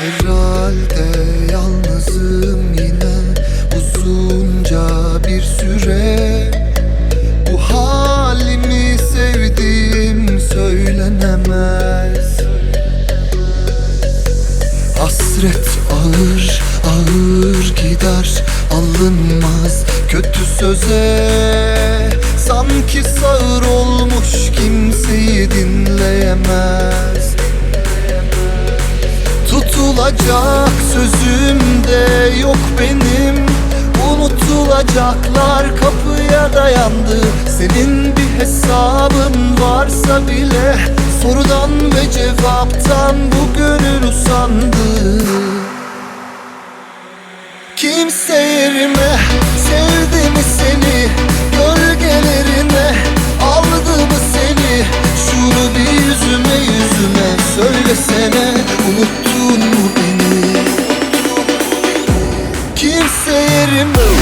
Herhalde yalnızım yine. Uzun bir süre. Bu halimi sevdiğim söylenemez. Hasret ağır ağır gider alınmaz kötü söze. Sanki sağır olmuş kimseyi dinleyemez. Tutulacak sözümde yok benim. Unutulacaklar kapıya dayandı. Senin bir hesabın varsa bile Sorudan ve cevaptan bu gönül Kimse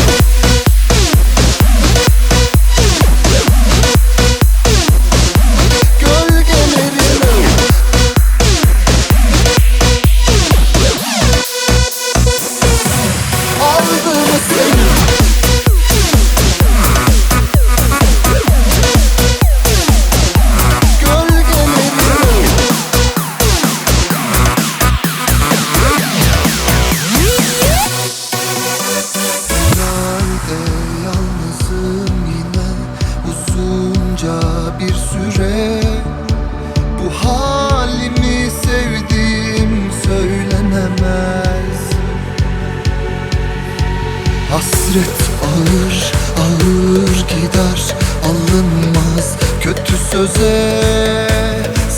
söylenemez Hasret ağır ağır gider alınmaz kötü söze.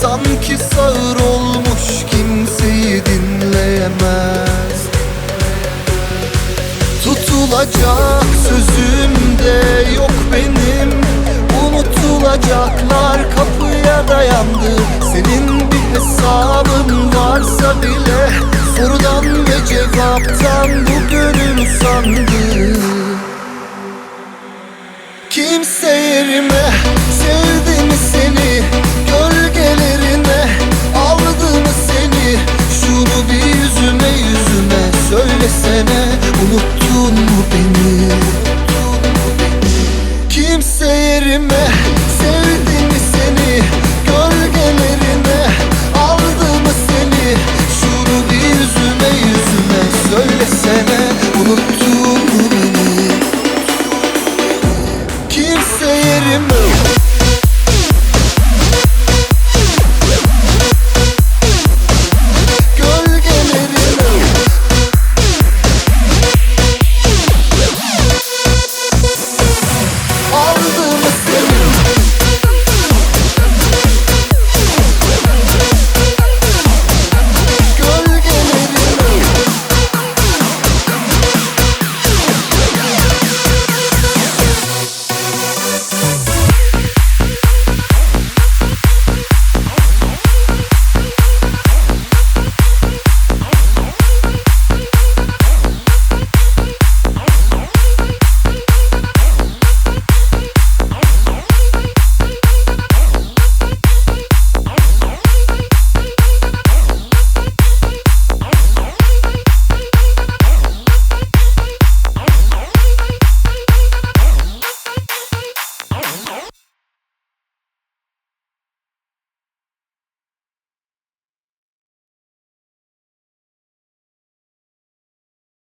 Sanki sağır olmuş kimseyi dinleyemez. Tutulacak sözümde yok benim. Unutulacaklar kapıya dayandı. Senin bir hesabın varsa bile Buradan ve cevaptan bu gönül sandı Kimse yerime sevdim seni? Gölgelerine aldım seni? Şunu bir yüzüme yüzüme söylesene. Unuttun mu beni? Kimse yerime